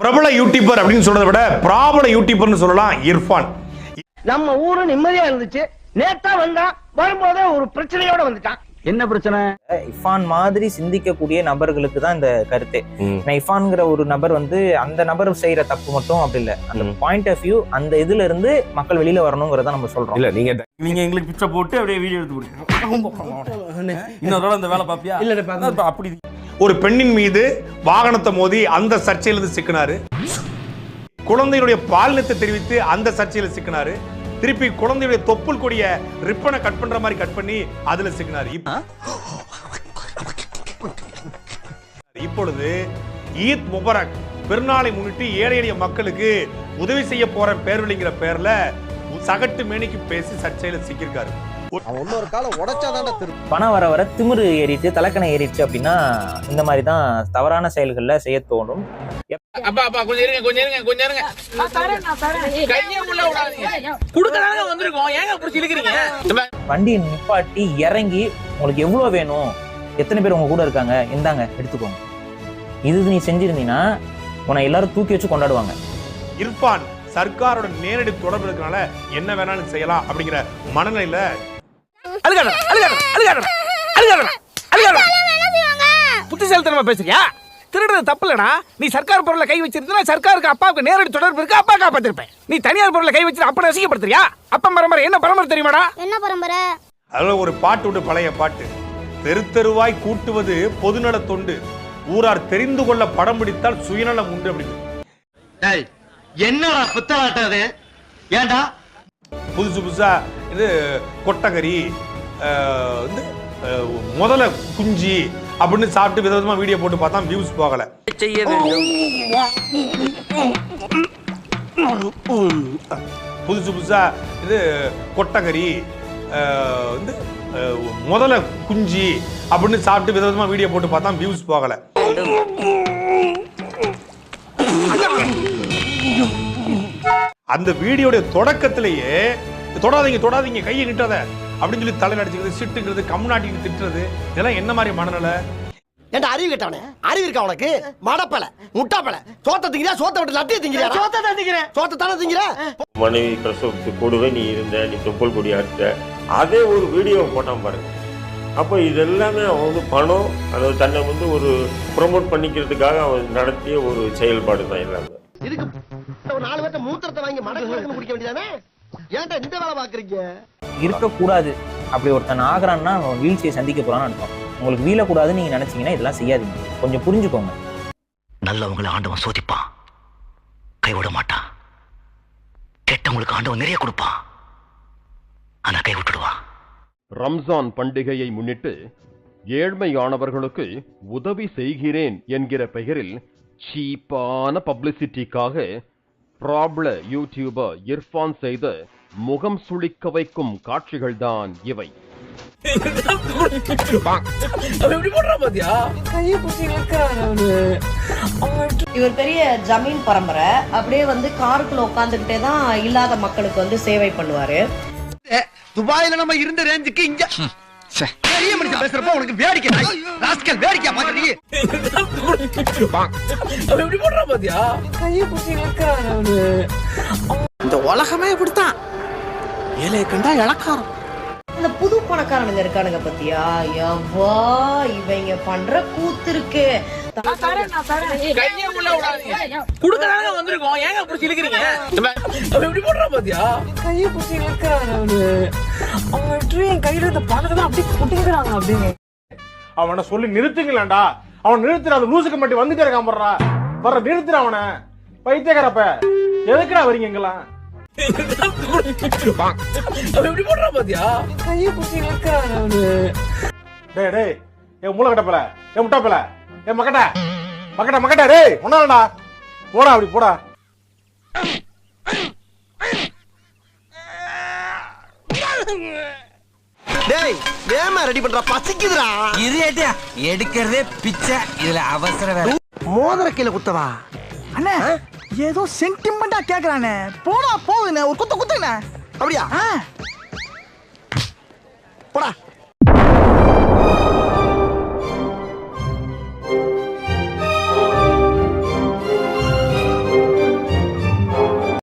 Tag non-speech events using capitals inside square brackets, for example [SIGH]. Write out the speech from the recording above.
பிரபல யூடியூபர் அப்படின்னு சொல்றதை விட பிராபல யூடியூபர்னு சொல்லலாம் இர்ஃபான். நம்ம ஊரு நிம்மதியா இருந்துச்சு. நேத்தா வந்தான் வரும்போதே ஒரு பிரச்சனையோட வந்துட்டான். என்ன பிரச்சனை? இஃபான் மாதிரி சிந்திக்கக்கூடிய நபர்களுக்கு தான் இந்த கருத்தே. நான் இஃபான்ங்கிற ஒரு நபர் வந்து அந்த நபர் செய்யற தப்பு மட்டும் அப்படி இல்ல. அந்த. பாயிண்ட் ஆஃப் வியூ அந்த இதுல இருந்து மக்கள் வெளியில வரணுங்கிறத நம்ம சொல்றோம். இல்ல நீங்க நீங்க எங்களுக்கு பிச்சை போட்டு அப்படியே வீடியோ எடுத்து கொடுக்கணும் [LAUGHS] இன்னொரு இந்த வேலை பாப்பியா? இல்ல அப்படி ஒரு பெண்ணின் மீது வாகனத்தை மோதி அந்த சர்ச்சையிலிருந்து சிக்கினாரு. குழந்தையுடைய பாலினத்தை தெரிவித்து அந்த சர்ச்சையில சிக்கினாரு. திருப்பி குழந்தையுடைய தொப்புள் கொடிய ரிப்பனை கட் பண்ற மாதிரி கட் பண்ணி அதுல சிக்கினாரு. இப்ப- இப்பொழுது ஈத் முபரக் பெருநாளை முன்னிட்டு ஏழை எளிய மக்களுக்கு உதவி செய்ய போற பேர்வழிங்கிற பேர்ல சகட்டு மேனிக்கு பேசி சர்ச்சையில சிக்கியிருக்காரு. இன்னொரு காலம் உடைச்சாதான்டா திரும்ப பணம் வர வர திமிரு ஏறிட்டு தலக்கணை ஏறிடுச்சு அப்படின்னா இந்த மாதிரி தான் தவறான செயல்கள்ல செய்ய தோணும். அப்பா அப்பா கொஞ்சம் இருங்க கொஞ்சம் இருங்க கொஞ்சம் இருங்க. கையை உள்ள விடாதீங்க. குடுக்கறாங்க வந்திருக்கோம். ஏங்க புடிச்சு இழுக்கிறீங்க வண்டியை நிப்பாட்டி இறங்கி உங்களுக்கு எவ்வளவு வேணும்? எத்தனை பேர் உங்க கூட இருக்காங்க? இந்தாங்க எடுத்துக்கோங்க. இது நீ செஞ்சிருந்தீங்கன்னா உன்னை எல்லாரும் தூக்கி வச்சு கொண்டாடுவாங்க. இர்ஃபான் சர்க்காரோட நேரடி தொடர்பு இருக்கனால என்ன வேணாலும் செய்யலாம் அப்படிங்கிற மனநிலையில அழுகாத அழுகாத அழுகாத அழுகாத அழுகாத புத்திசாலித்தனமா பேசுறியா? திருடுறது தப்பு இல்லடா நீ சர்க்கார் பொருளை கை வச்சிருந்தா சர்க்காருக்கு அப்பாவுக்கு நேரடி தொடர்பு இருக்கு அப்பா காப்பாத்திருப்பேன். நீ தனியார் பொருளை கை வச்சு அப்பனை அசிங்கப்படுத்துறியா? அப்பா பரம்பரை என்ன பரம்பரை தெரியுமாடா? என்ன பரம்பரை? அதுல ஒரு பாட்டு உண்டு பழைய பாட்டு. தெரு தெருவாய் கூட்டுவது பொதுநல தொண்டு. ஊரார் தெரிந்து கொள்ள படம் பிடித்தால் சுயநலம் உண்டு அப்படின்னு. என்னடா புத்தலாட்டாது ஏண்டா புதுசு புதுசா இது கொட்டகரி வந்து முதல்ல முதல குஞ்சி அப்படின்னு சாப்பிட்டு விதவிதமா வீடியோ போட்டு பார்த்தா வியூஸ் போகல. செய்ய புதுசு புதுசா இது கொட்டகரி வந்து முதல்ல முதல குஞ்சி அப்படின்னு சாப்பிட்டு விதவிதமா வீடியோ போட்டு பார்த்தா வியூஸ் போகல. அந்த வீடியோடைய தொடக்கத்திலேயே தொடாதீங்க தொடாதீங்க கையை நிட்டாத. அப்படின்னு சொல்லி தலை அடிச்சுக்கிறது சிட்டுங்கிறது கம்நாட்டின்னு திட்டுறது இதெல்லாம் என்ன மாதிரி மனநிலை? ஏண்டா அறிவு கேட்டவனே? அறிவு இருக்கா உனக்கு? மடப்பல முட்டாப்பல. சோத்த திங்கிறியா? சோத்த விட்டு லத்திய திங்கிறியா? சோத்த தான் திங்கிறேன். சோத்த தானே திங்கிற? மனைவி பிரசவத்துக்கு கூடவே நீ இருந்த நீ தொப்புள் கொடி அடித்த அதே ஒரு வீடியோ போட்டான் பாருங்க அப்போ இதெல்லாமே அவன் வந்து பணம் அதாவது தன்னை வந்து ஒரு ப்ரொமோட் பண்ணிக்கிறதுக்காக அவன் நடத்திய ஒரு செயல்பாடு தான் எல்லாமே. இதுக்கு நாலு பேர்த்த மூத்திரத்தை வாங்கி மடக்கு மடக்கு குடிக்க வேண்டியதானே? ஏன்டா இந்த வேலை பாக்குறீங்க இருக்கக்கூடாது. அப்படி ஒருத்தன் ஆகிறான்னா அவன் வீழ்ச்சியை சந்திக்க போறான்னு அர்த்தம். உங்களுக்கு வீழக்கூடாதுன்னு நீங்க நினைச்சீங்கன்னா இதெல்லாம் செய்யாதீங்க. கொஞ்சம் புரிஞ்சுக்கோங்க. நல்லவங்களை ஆண்டவன் சோதிப்பான். கைவிட மாட்டான். கெட்டவங்களுக்கு ஆண்டவன் நிறைய கொடுப்பான். ஆனா கை விட்டுடுவான். ரம்ஜான் பண்டிகையை முன்னிட்டு ஏழ்மையானவர்களுக்கு உதவி செய்கிறேன் என்கிற பெயரில் சீப்பான பப்ளிசிட்டிக்காக ப்ராப்ள யூடியூபர் இர்ஃபான் செய்த முகம் சுளிக்க வைக்கும் இவை. எப்படி போடுறா பாத்தியா? இவர் பெரிய ஜமீன் பரம்பரை. அப்படியே வந்து காருக்குள்ள உட்காந்துக்கிட்டே தான் இல்லாத மக்களுக்கு வந்து சேவை பண்ணுவாரு. துபாயில நம்ம இருந்த ரேஞ்சுக்கு இங்க. பெரிய மனுஷன் பேசுறப்ப உனக்கு வேடிக்கை ராஸ்கல் வேடிக்கை பாக்குறீங்க அவன் எப்படி போடுறா பாத்தியா? இந்த உலகமே இப்படித்தான். ஏழைய கண்டா இளக்காரம் இந்த புது பணக்காரனுங்க இருக்கானுங்க பத்தியா? எவ்வா இவங்க பண்ற கூத்து இருக்கு கையை குடுக்கறாங்க வந்திருக்கோம். ஏங்க புடிச்சு இழுக்கிறீங்க அவன் எப்படி போடுறா பாத்தியா? அவனை சொல்லி நிறுத்துங்களேன்டா. அவன் நிறுத்துற அந்த லூசுக்கு மட்டும் வந்துட்டே இருக்கான் போடுறா வர்ற நிறுத்துற அவனை. பைத்தியக்காரப்ப. எதுக்குடா வரீங்க இங்கெல்லாம்? அவன் எப்படி போடுறா பாத்தியா டேய் டேய் என் மூளை கட்டப்பல என் முட்டாப்பல என் மக்கட்ட மக்கட்ட மக்கட்ட டேய் ஒன்னாலடா போடா அப்படி போடா. டேய் வேமா ரெடி பண்றா பசிக்குதுடா எடுக்கிறதே பிச்சை இதுல அவசர வேலை மோதிர கீழே குத்தவா அண்ணா ஏதோ சென்டிமெண்டா கேக்குறானே. போடா போகுதுண்ணே ஒரு குத்த குத்துங்கண்ணே அப்படியா? போடா.